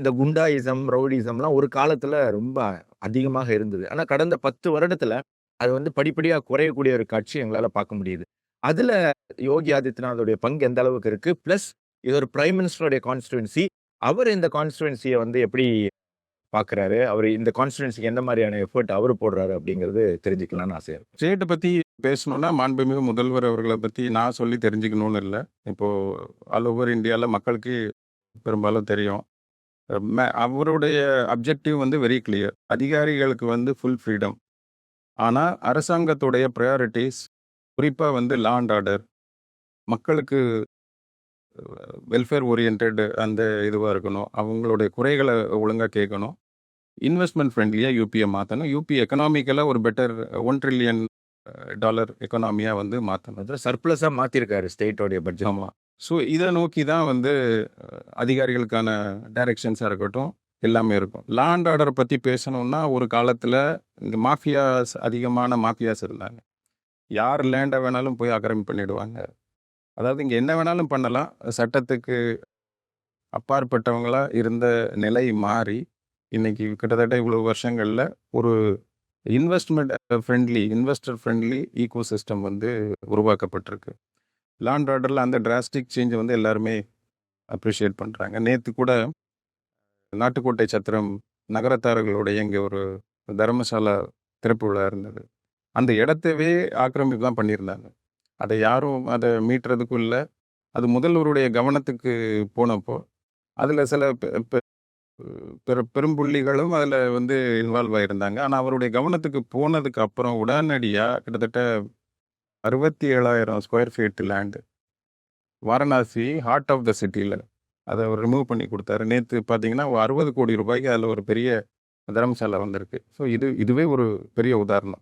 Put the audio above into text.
இந்த குண்டாயிசம், ரவுடிசம்லாம் ஒரு காலத்தில் ரொம்ப அதிகமாக இருந்தது. ஆனால் கடந்த பத்து வருடத்தில் அது வந்து படிப்படியாக குறையக்கூடிய ஒரு காட்சி எங்களால் பார்க்க முடியுது. அதில் யோகி ஆதித்யநாதோடைய பங்கு எந்த அளவுக்கு இருக்குது ப்ளஸ் இது ஒரு பிரைம் மினிஸ்டருடைய கான்ஸ்டுவன்சி அவர் இந்த கான்ஸ்டுவன்சியை வந்து எப்படி பார்க்குறாரு? அவர் இந்த கான்ஸ்டுவன்சிக்கு எந்த மாதிரியான எஃபர்ட் அவரு போடுறாரு அப்படிங்கிறது தெரிஞ்சுக்கலாம்னு ஆசையாக ஸ்டேட்டை பற்றி பேசணும்னா, மாண்புமிகு முதல்வர் அவர்களை பற்றி நான் சொல்லி தெரிஞ்சுக்கணும்னு இல்லை இப்போது ஆல் ஓவர் இந்தியாவில் மக்களுக்கு பெரும்பாலும் தெரியும். ம அவருடைய அப்ஜெக்டிவ் வந்து வெரி கிளியர். அதிகாரிகளுக்கு வந்து ஃபுல் ஃப்ரீடம். ஆனா, அரசாங்கத்துடைய பிரையாரிட்டீஸ் குறிப்பா வந்து லா அண்ட் ஆர்டர். மக்களுக்கு வெல்ஃபேர் ஓரியன்டட் அந்த இதுவா இருக்கணும். அவங்களுடைய குறைகள ஒழுங்கா கேட்கணும். இன்வெஸ்ட்மென்ட் ஃப்ரெண்ட்லியா யுபிய மாத்தணும். யுபி எக்கனாமிக்கலா ஒரு பெட்டர் $1 ட்ரில்லியன் டாலர் எக்கானமியா வந்து மாத்தணும். அதான் சர்ப்ளஸா மாத்திருக்காரு ஸ்டேட்டோடைய பட்ஜெட். ஆமா. ஸோ இதை நோக்கி தான் வந்து அதிகாரிகளுக்கான டைரக்ஷன்ஸாக இருக்கட்டும், எல்லாமே இருக்கும். லேண்ட் அண்ட் ஆர்டர் பத்தி பேசணும்னா, ஒரு காலத்தில் இந்த மாஃபியாஸ் அதிகமான மாஃபியாஸ் இருந்தாங்க. யார் லேண்டை வேணாலும் போய் ஆக்கிரமிப்பு பண்ணிடுவாங்க. அதாவது இங்கே என்ன வேணாலும் பண்ணலாம். சட்டத்துக்கு அப்பாற்பட்டவங்களாக இருந்த நிலை மாறி, இன்னைக்கு கிட்டத்தட்ட இவ்வளோ வருஷங்களில் ஒரு investment friendly investor friendly ecosystem வந்து உருவாக்கப்பட்டிருக்கு. லாண்ட் ஆர்டரில் அந்த டிராஸ்டிக் சேஞ்சை வந்து எல்லாருமே அப்ரிஷியேட் பண்ணுறாங்க நேற்று கூட நாட்டுக்கோட்டை சத்திரம் நகரத்தார்களுடைய இங்கே ஒரு தர்மசாலா திறப்பு விழா இருந்தது. அந்த இடத்தவே ஆக்கிரமிப்பு தான் பண்ணியிருந்தாங்க. அதை யாரும் அதை மீட்டுறதுக்கும் இல்லை அது முதல்வருடைய கவனத்துக்கு போனப்போ, அதில் சில பெ பெ பெரு பெரும்புள்ளிகளும் அதில் வந்து இன்வால்வ் ஆகியிருந்தாங்க ஆனால் அவருடைய கவனத்துக்கு போனதுக்கு அப்புறம் உடனடியாக கிட்டத்தட்ட 67,000 square feet land Varanasi heart of the சிட்டியில் அதை அவர் ரிமூவ் பண்ணி கொடுத்தாரு நேற்று பார்த்தீங்கன்னா, அறுபது கோடி ரூபாய்க்கு அதில் ஒரு பெரிய தரம்சாலை வந்திருக்கு. ஸோ இது இதுவே ஒரு பெரிய உதாரணம்.